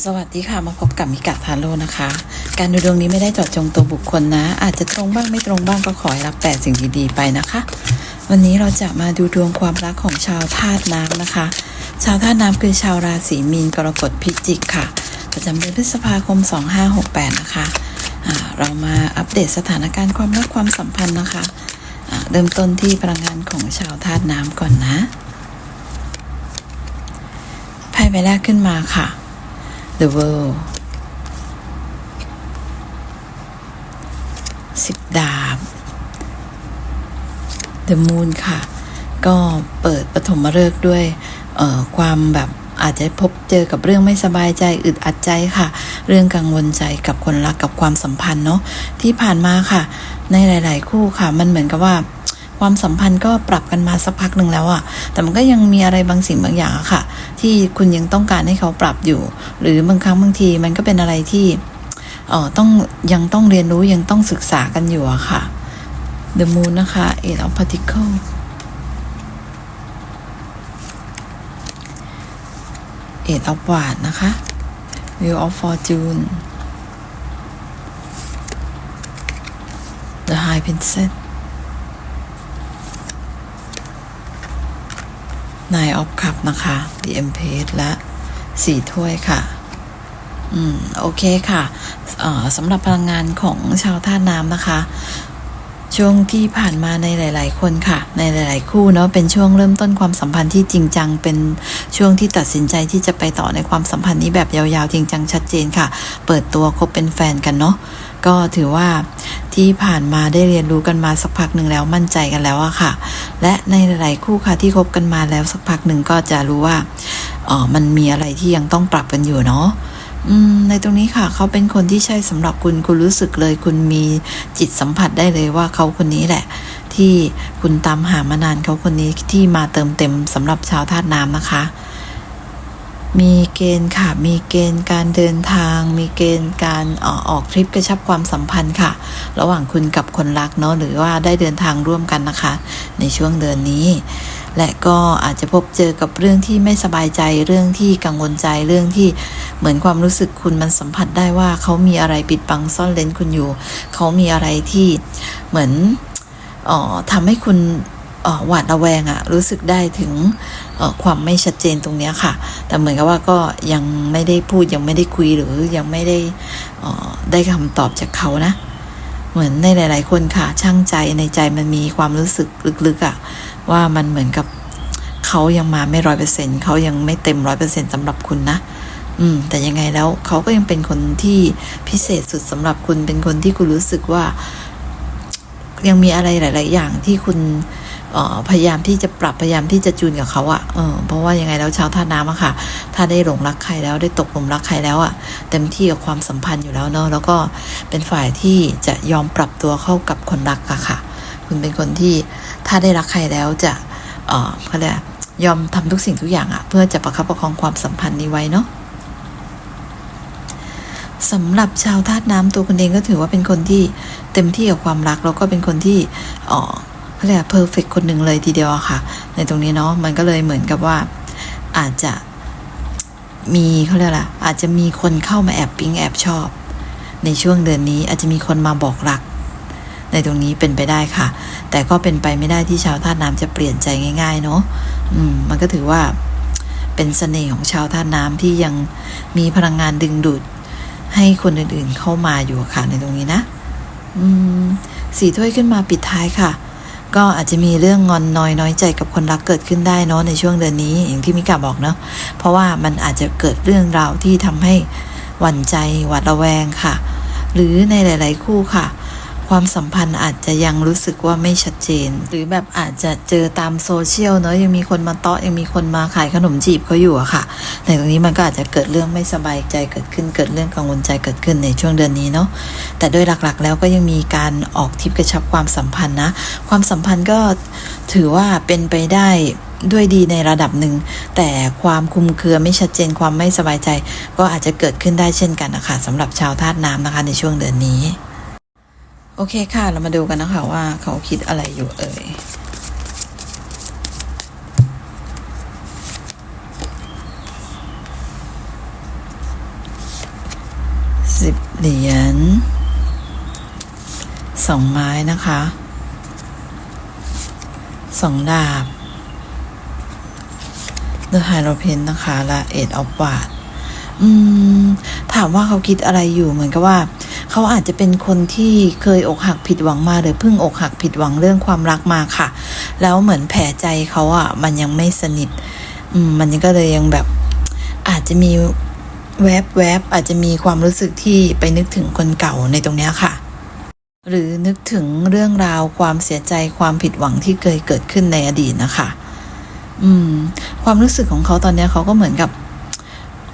สวัสดีค่ะมาพบกับมิกะทาโร่นะคะ การดูดวงนี้ไม่ได้เจาะจงตัวบุคคลนะ อาจจะตรงบ้างไม่ตรงบ้างก็ขอให้รับแต่สิ่งดีๆไปนะคะ วันนี้เราจะมาดูดวงความรักของชาวธาตุน้ำนะคะ ชาวธาตุน้ำคือชาวราศีมีนกรกฎพิจิกค่ะ ประจำเดือนพฤษภาคม 2568 นะคะอ่าเรามาอัปเดตสถานการณ์ความรักความสัมพันธ์นะคะอ่าเริ่มต้นที่พลังงานของชาวธาตุน้ำก่อนนะไพ่ใบแรกขึ้นมาค่ะ The World สิบดาบ The Moon ค่ะ ก็เปิดปฐมฤกษ์ด้วยความแบบอาจจะพบเจอกับเรื่องไม่สบายใจอึดอัดใจค่ะ เรื่องกังวลใจกับคนรักกับความสัมพันธ์เนาะที่ผ่านมาค่ะ ในหลาย ๆ คู่ค่ะ มันเหมือนกับว่า ความสัมพันธ์ก็ปรับกันมาสักพักหนึ่งแล้วอะแต่มันก็ยังมีอะไรบางสิ่งบางอย่างค่ะ ที่คุณยังต้องการให้เขาปรับอยู่ หรือบางครั้งบางทีมันก็เป็นอะไรที่เออต้องยังต้องเรียนรู้ยังต้องศึกษากันอยู่อะค่ะ The Moon นะคะ Eight of Pentacles Eight of Wands นะคะ Wheel of Fortune The High Princess Nine of Cup นะคะ The Empress และสี่ถ้วยค่ะ อืม โอเคค่ะเอ่อสำหรับพลังงานของชาวธาตุน้ำนะคะ ช่วงที่ผ่านมาในหลาย ๆ คนค่ะ ในหลาย ๆ คู่เนาะเป็นช่วงเริ่มต้นความสัมพันธ์ที่จริงจัง เป็นช่วงที่ตัดสินใจที่จะไปต่อในความสัมพันธ์นี้แบบยาว ๆ จริงจังชัดเจนค่ะ เปิดตัวคบเป็นแฟนกันเนาะก็ถือว่า ที่ผ่านมาได้เรียนรู้กันมาสักพักหนึ่งแล้วมั่นใจกันแล้วอะค่ะ และในหลาย ๆ คู่ค่ะที่คบกันมาแล้วสักพักหนึ่งก็จะรู้ว่าอ๋อมันมีอะไรที่ยังต้องปรับกันอยู่เนาะในตรงนี้ค่ะ เขาเป็นคนที่ใช่สำหรับคุณคุณรู้สึกเลย คุณมีจิตสัมผัสได้เลยว่าเขาคนนี้แหละ ที่คุณตามหามานานเขาคนนี้ที่มาเติมเต็มสำหรับชาวธาตุน้ำนะคะ มีเกณฑ์ค่ะ มีเกณฑ์การเดินทาง มีเกณฑ์การอออกทริปกระชับความสัมพันธ์ค่ะ ระหว่างคุณกับคนรักเนาะหรือว่าได้เดินทางร่วมกันนะคะ ในช่วงเดือนนี้ และก็อาจจะพบเจอกับเรื่องที่ไม่สบายใจเรื่องที่กังวลใจเรื่องที่เหมือนความรู้สึกคุณมันสัมผัสได้ว่าเขามีอะไรปิดบังซ่อนเลนคุณอยู่ เขามีอะไรที่เหมือนออทำให้คุณ หวาดระแวงอะรู้สึกได้ถึงความไม่ชัดเจนตรงนี้ค่ะ แต่เหมือนกับว่าก็ยังไม่ได้พูดยังไม่ได้คุยหรือยังไม่ได้อ่อได้คำตอบจากเขานะ เหมือนในหลาย ๆ คนค่ะ ช่างใจในใจมันมีความรู้สึกลึกๆอะว่ามันเหมือนกับเขายังมาไม่ร้อยเปอร์เซ็นต์เขายังไม่เต็มร้อยเปอร์เซ็นต์สำหรับคุณนะอืมแต่ยังไงแล้วเขาก็ยังเป็นคนที่พิเศษสุดสำหรับคุณเป็นคนที่คุณรู้สึกว่า ยังมีอะไรหลาย ๆ อย่างที่คุณ พยายามที่จะปรับพยายามที่จะจูนกับเขาอะเออเพราะว่ายังไงแล้วชาวท่าน้ำอะค่ะ ถ้าได้หลงรักใครแล้วได้ตกหลุมรักใครแล้วอะเต็มที่กับความสัมพันธ์อยู่แล้วเนาะแล้วก็เป็นฝ่ายที่จะยอมปรับตัวเข้ากับคนรักอะค่ะ คุณเป็นคนที่ถ้าได้รักใครแล้วจะเออเขาเรียกยอมทำทุกสิ่งทุกอย่างอะเพื่อจะประคับประคองความสัมพันธ์นี้ไว้เนาะสำหรับชาวธาตุน้ำตัวคุณเองก็ถือว่าเป็นคนที่เต็มที่กับความรักแล้วก็เป็นคนที่อ๋อ เขาเรียกเพอร์เฟกคนหนึ่งเลยทีเดียวอะค่ะ ในตรงนี้เนาะมันก็เลยเหมือนกับว่าอาจจะมีเขาเรียกอะไรอาจจะมีคนเข้ามาแอบปิ๊งแอบชอบ ในช่วงเดือนนี้อาจจะมีคนมาบอกรัก ในตรงนี้เป็นไปได้ค่ะ แต่ก็เป็นไปไม่ได้ที่ชาวธาตุน้ำจะเปลี่ยนใจง่าย ๆ เนาะอืม มันก็ถือว่าเป็นเสน่ห์ของชาวธาตุน้ำที่ยังมีพลังงานดึงดูด ให้คนอื่นๆเข้ามาอยู่ค่ะในตรงนี้นะ อืมสีถ้วยขึ้นมาปิดท้ายค่ะ ก็อาจจะมีเรื่องงอนน้อยน้อยใจกับคนรักเกิดขึ้นได้เนาะในช่วงเดือนนี้อย่างที่มิกาบอกเนาะเพราะว่ามันอาจจะเกิดเรื่องราวที่ทำให้หวั่นใจหวาดระแวงค่ะ หรือในหลาย ๆ คู่ค่ะ ความสัมพันธ์อาจจะยังรู้สึกว่าไม่ชัดเจน หรือแบบอาจจะเจอตามโซเชียลเนอะยังมีคนมาเตาะยังมีคนมาขายขนมจีบเขาอยู่อะค่ะในตรงนี้มันก็อาจจะเกิดเรื่องไม่สบายใจเกิดขึ้นเกิดเรื่องกังวลใจเกิดขึ้นในช่วงเดือนนี้เนาะแต่โดยหลักๆ แล้วก็ยังมีการออกทิปกระชับความสัมพันธ์นะ ความสัมพันธ์ก็ถือว่าเป็นไปได้ด้วยดีในระดับหนึ่ง แต่ความคุมเครือไม่ชัดเจนความไม่สบายใจ ก็อาจจะเกิดขึ้นได้เช่นกันนะคะสำหรับชาวธาตุน้ำนะคะในช่วงเดือนนี้ โอเคค่ะ เรามาดูกันนะคะว่าเขาคิดอะไรอยู่เอ่ยสิบเหรียญสองไม้นะคะสองดาบ The h i e r o p e n นะคะและ Eight of w a d ถามว่าเขาคิดอะไรอยู่เหมือนกับว่า เขาอาจจะเป็นคนที่เคยอกหักผิดหวังมาหรือเพิ่งอกหักผิดหวังเรื่องความรักมาค่ะ แล้วเหมือนแผลใจเขาอะ่ะ มันยังไม่สนิทมมันก็เลยยังแบบอาจจะมีแวบแวบอาจจะมีความรู้สึกที่ไปนึกถึงคนเก่าในตรงนี้ค่ะ หรือนึกถึงเรื่องราวความเสียใจความผิดหวังที่เคยเกิดขึ้นในอดีตนะคะ อืม ความรู้สึกของเขาตอนนี้เขาก็เหมือนกับ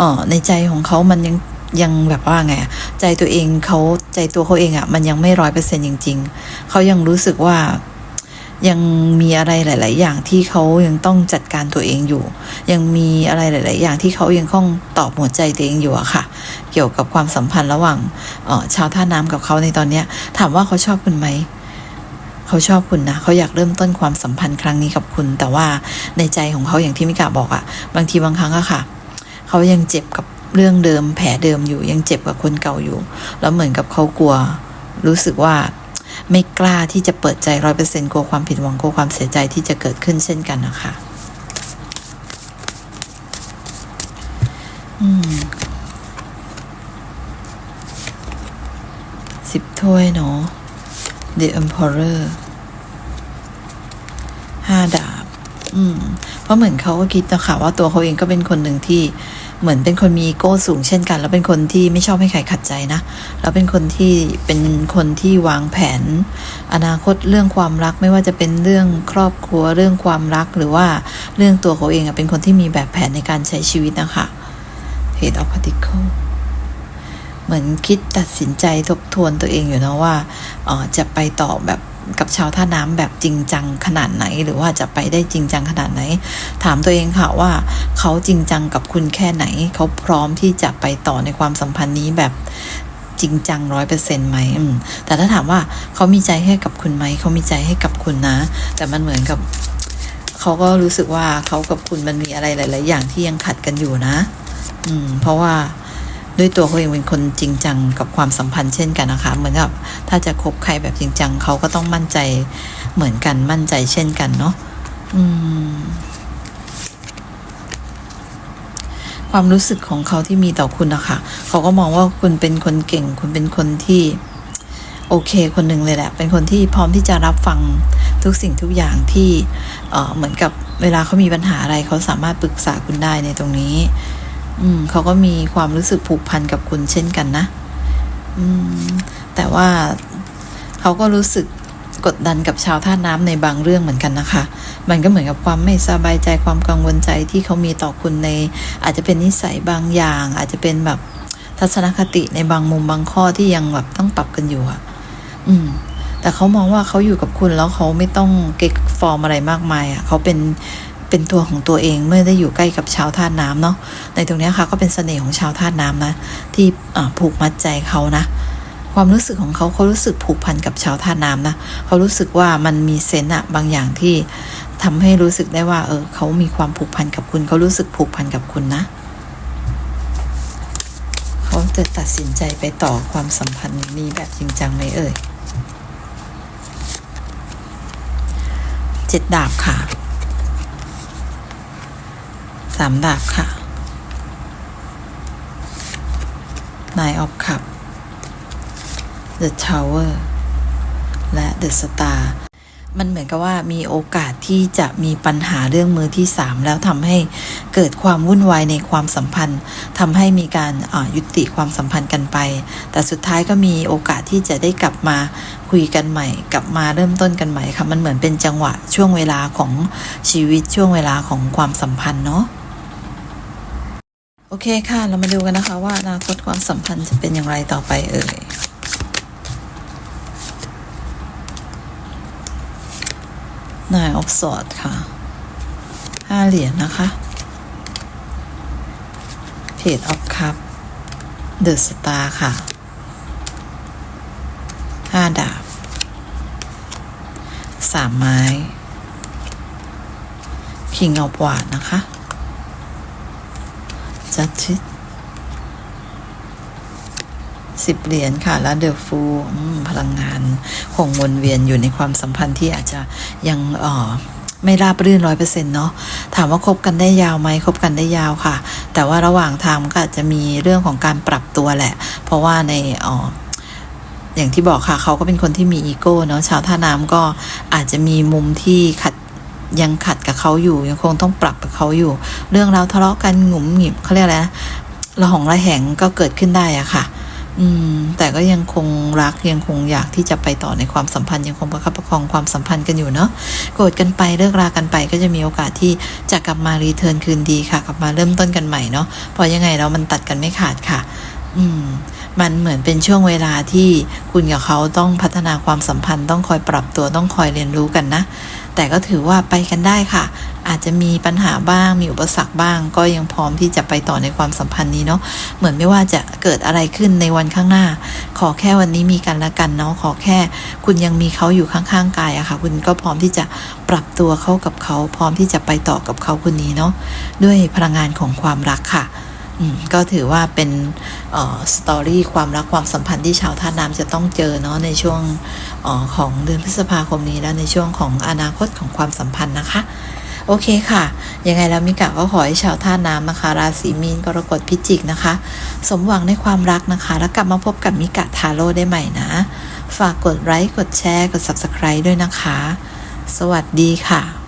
ออในใจของเขามันยัง ยังแบบว่าไงใจตัวเองเขาใจตัวเขาเองอะ่ะ มันยังไม่ร้อยเปอร์เซ็นต์จริง ๆเขายังรู้สึกว่ายังมีอะไรหลาย ๆ อย่างที่เขายังต้องจัดการตัวเองอยู่ ยังมีอะไรหลาย ๆ อย่างที่เขายังต้องตอบหัวใจตัวเองอยู่อะค่ะ เกี่ยวกับความสัมพันธ์ระหว่างเออชาวท่าน้ำกับเขาในตอนเนี้ย ถามว่าเขาชอบคุณไหมเขาชอบคุณนะเขาอยากเริ่มต้นความสัมพันธ์ครั้งนี้กับคุณ แต่ว่าในใจของเขาอย่างที่มิกาบอกอะบางทีบางครั้งอะค่ะ เขายังเจ็บกับ เรื่องเดิมแผลเดิมอยู่ยังเจ็บกับคนเก่าอยู่ แล้วเหมือนกับเขากลัว รู้สึกว่าไม่กล้าที่จะเปิดใจร้อยเปอร์เซ็นต์กลัวความผิดหวังกลัวความเสียใจที่จะเกิดขึ้นเช่นกันนะคะอืมสิบถ้วยเนาะ The Emperor ห้าดาบ อืม เพราะเหมือนเขาก็คิดนะคะว่าตัวเขาเองก็เป็นคนหนึ่งที่ เหมือนเป็นคนมีโก้สูงเช่นกัน แล้วเป็นคนที่ไม่ชอบให้ใครขัดใจนะแล้วเป็นคนที่เป็นคนที่วางแผน อนาคตเรื่องความรักไม่ว่าจะเป็นเรื่องครอบครัวเรื่องความรักหรือว่าเรื่องตัวเขาเองเป็นคนที่มีแบบแผนในการใช้ชีวิตนะคะ Head of Particle เหมือนคิดตัดสินใจทบทวนตัวเองอยู่นะว่าออจะไปต่อแบบ กับชาวท่าน้ำแบบจริงจังขนาดไหน หรือว่าจะไปได้จริงจังขนาดไหน ถามตัวเองค่ะว่าเขาจริงจังกับคุณแค่ไหน เขาพร้อมที่จะไปต่อในความสัมพันธ์นี้แบบจริงจังร้อยเปอร์เซ็นต์ไหมมแต่ถ้าถามว่าเขามีใจให้กับคุณไหม เขามีใจให้กับคุณนะ แต่มันเหมือนกับ เขาก็รู้สึกว่าเขากับคุณมันมีอะไรหลาย ๆ อย่างที่ยังขัดกันอยู่นะ อืม เพราะว่า ด้วยตัวเขาเองเป็นคนจริงจังกับความสัมพันธ์เช่นกันนะคะ เหมือนกับถ้าจะคบใครแบบจริงจังเขาก็ต้องมั่นใจเหมือนกันมั่นใจเช่นกันเนาะอืมความรู้สึกของเขาที่มีต่อคุณนะคะเขาก็มองว่าคุณเป็นคนเก่ง คุณเป็นคนที่โอเคคนหนึ่งเลยแหละ เป็นคนที่พร้อมที่จะรับฟังทุกสิ่งทุกอย่างที่เเหมือนกับเวลาเขามีปัญหาอะไรเขาสามารถปรึกษาคุณได้ในตรงนี้ อืมเขาก็มีความรู้สึกผูกพันกับคุณเช่นกันนะ อืม แต่ว่าเขาก็รู้สึกกดดันกับชาวท่าน้ำในบางเรื่องเหมือนกันนะคะ มันก็เหมือนกับความไม่สบายใจความกังวลใจที่เขามีต่อคุณใน อาจจะเป็นนิสัยบางอย่าง อาจจะเป็นแบบทัศนคติในบางมุมบางข้อที่ยังแบบต้องปรับกันอยู่อะอืม แต่เขามองว่าเขาอยู่กับคุณแล้วเขาไม่ต้องเก็กฟอร์มอะไรมากมายอะเขาเป็น เป็นตัวของตัวเองเมื่อได้อยู่ใกล้กับชาวท่าน้ำเนาะในตรงนี้ค่ะก็เป็นเสน่ห์ของชาวท่าน้ำนะ ที่ผูกมัดใจเขานะ ความรู้สึกของเขาเขารู้สึกผูกพันกับชาวท่าน้ำนะเขารู้สึกว่ามันมีเซนต์อะบางอย่างที่ทำให้รู้สึกได้ว่า เออเขามีความผูกพันกับคุณเขารู้สึกผูกพันกับคุณนะเขาจะตัดสินใจไปต่อความสัมพันธ์นี้แบบจริงจังไหมเอ่ยเจ็ดดาบค่ะ สามดาบค่ะ Nine of Cup The Tower และ The Star มันเหมือนกับว่ามีโอกาสที่จะมีปัญหาเรื่องมือที่สามแล้วทำให้เกิดความวุ่นวายในความสัมพันธ์ทำให้มีการยุติความสัมพันธ์กันไป แต่สุดท้ายก็มีโอกาสที่จะได้กลับมาคุยกันใหม่ กลับมาเริ่มต้นกันใหม่ค่ะมันเหมือนเป็นจังหวะช่วงเวลาของชีวิตช่วงเวลาของความสัมพันธ์เนาะ โอเคค่ะ เรามาดูกันนะคะว่าอนาคตความสัมพันธ์จะเป็นอย่างไรต่อไปเอ่ยนายออฟสอดค่ะห้าเหรียญนะคะเพจออฟคัพเดอะสตาร์ค่ะห้าดาบสามไม้คิงออฟวาดนะคะ จัดชิดสิบเหรียญค่ะแล้วเดอฟูพลังงานคงวนเวียนอยู่ในความสัมพันธ์ที่อาจจะยังออไม่ราบรื่นร้อยเปอร์เซ็นต์เนาะถามว่าคบกันได้ยาวไหมคบกันได้ยาวค่ะ แต่ว่าระหว่างทางก็อาจจะมีเรื่องของการปรับตัวแหละ เพราะว่าในอออย่างที่บอกค่ะเขาก็เป็นคนที่มีอีโก้เนาะชาวท่าน้ำก็อาจจะมีมุมที่ขัด ยังขัดกับเขาอยู่ ยังคงต้องปรับกับเขาอยู่ เรื่องราวทะเลาะกันหงุมหงิมเขาเรียกอะไรนะระหองระแหงก็เกิดขึ้นได้อะค่ะ อืม แต่ก็ยังคงรักยังคงอยากที่จะไปต่อในความสัมพันธ์ ยังคงประคับประคองความสัมพันธ์กันอยู่เนาะโกรธกันไปเลิกรากันไป ก็จะมีโอกาสที่จะกลับมารีเทิร์นคืนดีค่ะ กลับมาเริ่มต้นกันใหม่เนาะเพราะยังไงแล้วมันตัดกันไม่ขาดค่ะ อืมมันเหมือนเป็นช่วงเวลาที่คุณกับเขาต้องพัฒนาความสัมพันธ์ ต้องคอยปรับตัวต้องคอยเรียนรู้กันนะ แต่ก็ถือว่าไปกันได้ค่ะ อาจจะมีปัญหาบ้างมีอุปสรรคบ้าง ก็ยังพร้อมที่จะไปต่อในความสัมพันธ์นี้เนาะเหมือนไม่ว่าจะเกิดอะไรขึ้นในวันข้างหน้า ขอแค่วันนี้มีกันละกันเนาะขอแค่ คุณยังมีเขาอยู่ข้างๆกายอะค่ะ คุณก็พร้อมที่จะปรับตัวเข้ากับเขา พร้อมที่จะไปต่อกับเขาคนนี้เนาะด้วยพลังงานของความรักค่ะ ก็ถือว่าเป็นสตอรี่ความรักความสัมพันธ์ที่ชาวท่าน้ำจะต้องเจอเนาะในช่วงออของเดือนพฤษภาคมนี้และในช่วงของอนาคตของความสัมพันธ์นะคะ โอเคค่ะ ยังไงแล้วมิกะก็ขอให้ชาวท่าน้ำนะคะ ราศีมีนกรกฎพิจิกนะคะ สมหวังในความรักนะคะ แล้วกลับมาพบกับมิกะทาโร่ได้ใหม่นะ ฝากกดไลค์กดแชร์กด subscribe ด้วยนะคะ สวัสดีค่ะ